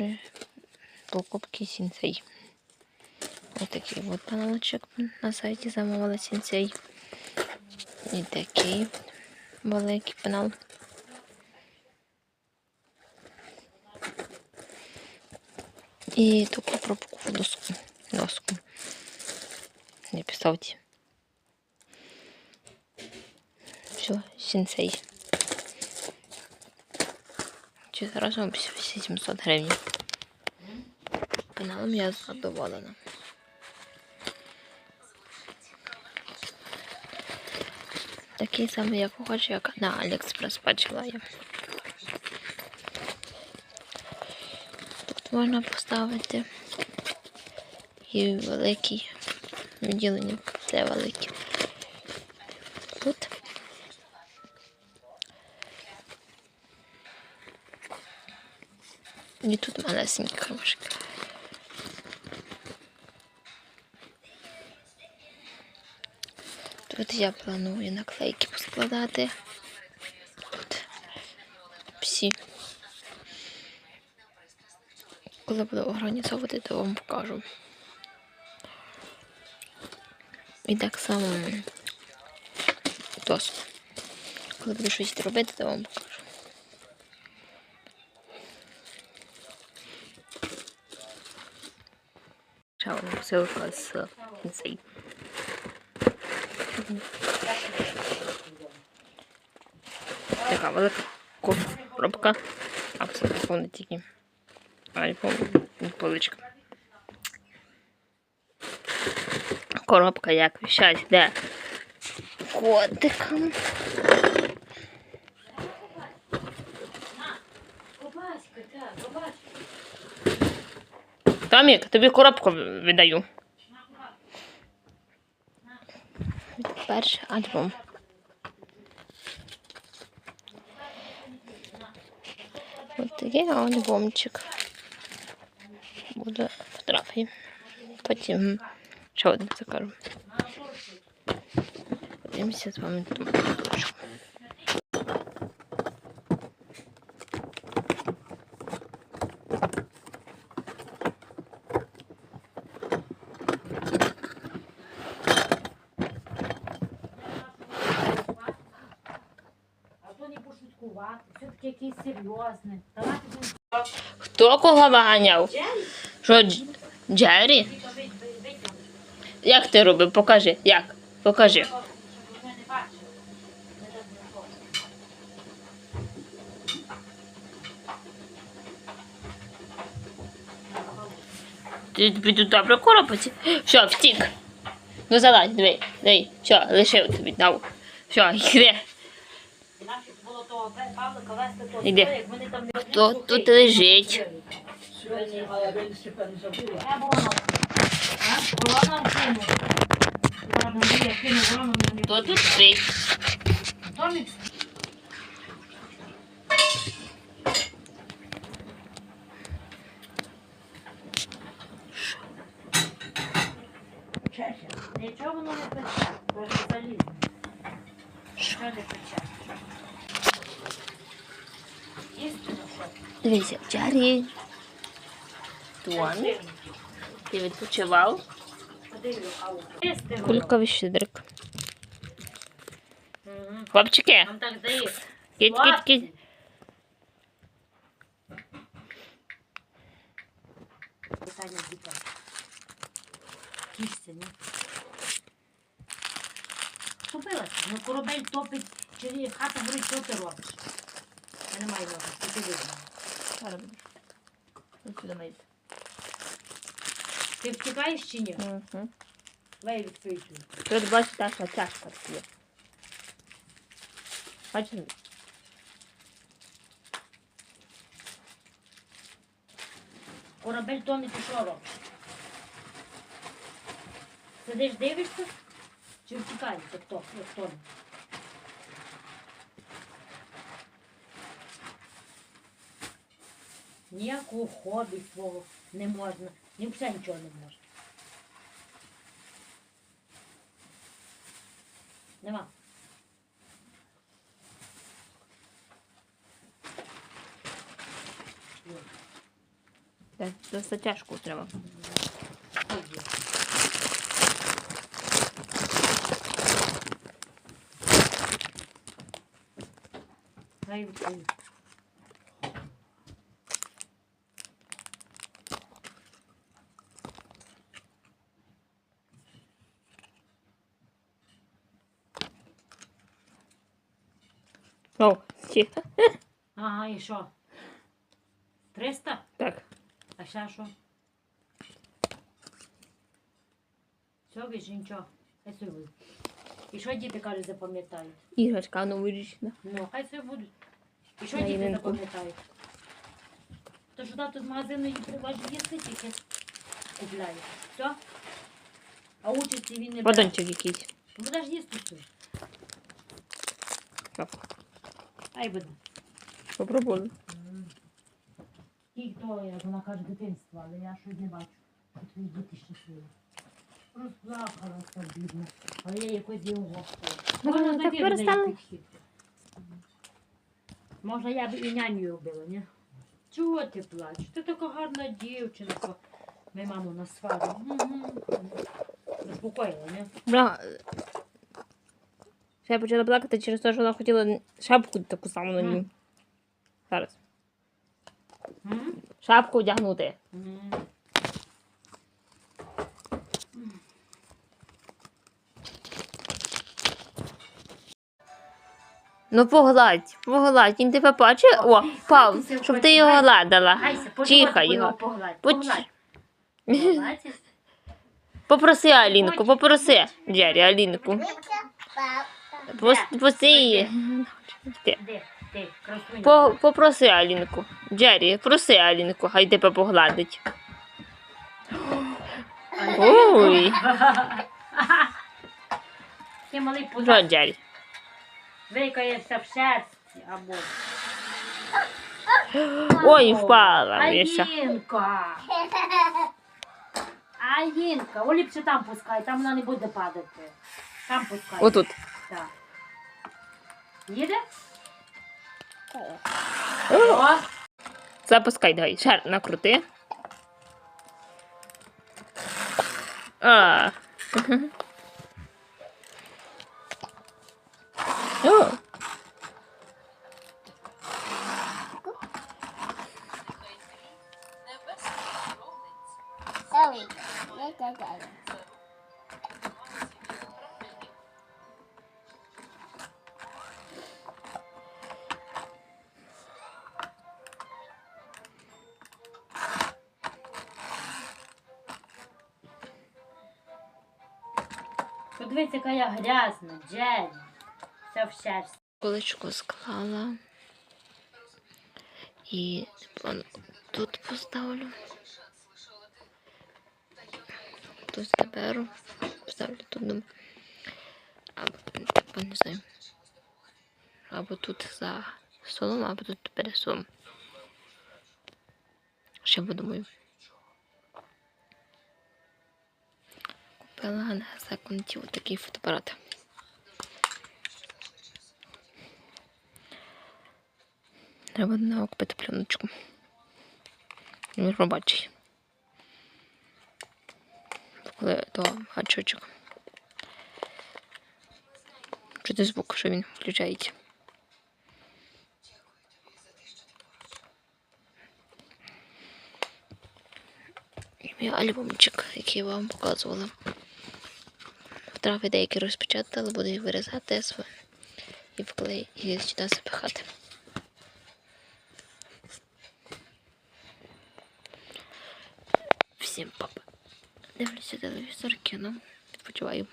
Е, Покупки сінцей. Ось такий от паналочок на сайті замовила сінцей. І такий великий пенал. І таку пробку доску. Доску. Не писавці. Все, сінцей. Чи зараз вам 700 гривень. Каналом я задоволена. Такий самий, як хочу, як на Аліекспрес бачила я. Тут можна поставити і великий відділення, це велике. Тут. І тут малесенькі крошки. Тут я планую наклейки поскладати. Тут всі. Коли буду організовувати, то вам покажу. І так само доску. Коли буду щось робити, то вам покажу. Ще одна посилка з кінцей. Така велика коробка. Абсолютно не тільки. Айфон поличка. Коробка як віщать, де котиком. Томік, тобі коробку віддаю. Перший альбом. Ось такий альбомчик. Буде фотографії. Потім ще один закажу. Подивимося з вами там. покажу. А то не пошуткувати, все-таки якийсь серйозний. Давайте будемо Хто кого виганяв? Що, Дж- Джері? Як ти робив? Покажи. Як? Покажи. Вони не бачили. Не так не ходять. Ти тобі тут добре коробиться? Все, втік. Ну залазь, диви, диви. Все, лишив тобі, дав. Все, йди. Вести то Іди. як вони там не Хто тут лежить? Я Хто тут спить? Томік. Нічого воно не пече, бо ж залізне. Що не пече? Дивіться, Джері. Томі. Ти відпочивав? Кульковий щедрик. Хлопчики, кіт, кіт, кіт. З ні? Купилася. Ну корабель топить, чи хата горить, що ти робиш? Я не маю ти видно. Зараз будеш. Ось сюди мийти. Ти втікаєш чи ні? Угу. Лей відкричую. Тут бачиш, так, чашка є. Бачиш? Корабель тонить і що робиш? Сидиш, дивишся? Чи втікаєш, як то, як тоне? Ніякого хобі свого не можна, ні взагалі нічого не можна. Нема. Це досить тяжко треба. Хай відкрию. О, ще. Ага, і що? 300? Так. А ще що? Все, більше нічого. Хай собі буде. І що діти кажуть, запам'ятають? Іграшка новорічна. Ну, хай собі будуть. І що На діти ялинку. запам'ятають? То що тато з магазину її приважить їсти, тільки купляє. Все? А учиться він не бере. Батончик якийсь. Будеш їсти все. Так. Ай буде. Попробуй. І то, як вона каже, дитинство, але я щось не бачу, що твої діти щасливі. Розплакалася бідна, але я якось її угостила. Ну, Можна так знайти в неї перестали. підхід. Може, я б і няню робила, ні? Чого ти плачеш? Ти така гарна дівчинка. Ми маму на свару. Заспокоїла, ні? Бля. Ще я почала плакати через те, що вона хотіла шапку таку саму на ній. Зараз. Шапку одягнути. Ну погладь, погладь, він тебе бачить. О, пав, щоб ти його гладила. Животику його. Погладь, погладь. Погладь. Попроси Алінку, попроси. Джері, Алінку. Пос- Попроси її. Ти. Де? Де? Красуня. По, попроси Алінку. Джері, проси Алінку, хай тебе погладить. Ой, Ти малий що, Джері? викаєвся в шерсті або. Ой, впала, Міша. Алінка. Алінка. О, там пускай, там вона не буде падати. Там пускай. Отут. Так. Їде? О, Запускай, давай. Шар накрути. А. О. подивись, яка я грязна, Джері. Все в шерсті. Куличку склала. І тут поставлю. Тут заберу. Поставлю тут. Або, не знаю. Або тут за столом, або тут перед. Ще подумаю. Купила на секунді такий фотоапарат. Треба на купити пленочку. Він побачить. Коли то гачочок. Чути звук, що він включається. І мій альбомчик, який я вам показувала. Втрави деякі розпечатала, буду їх вирізати і вклеї і сюди запихати. Всім папа. Дивлюся телевізор, кіно, відпочиваю.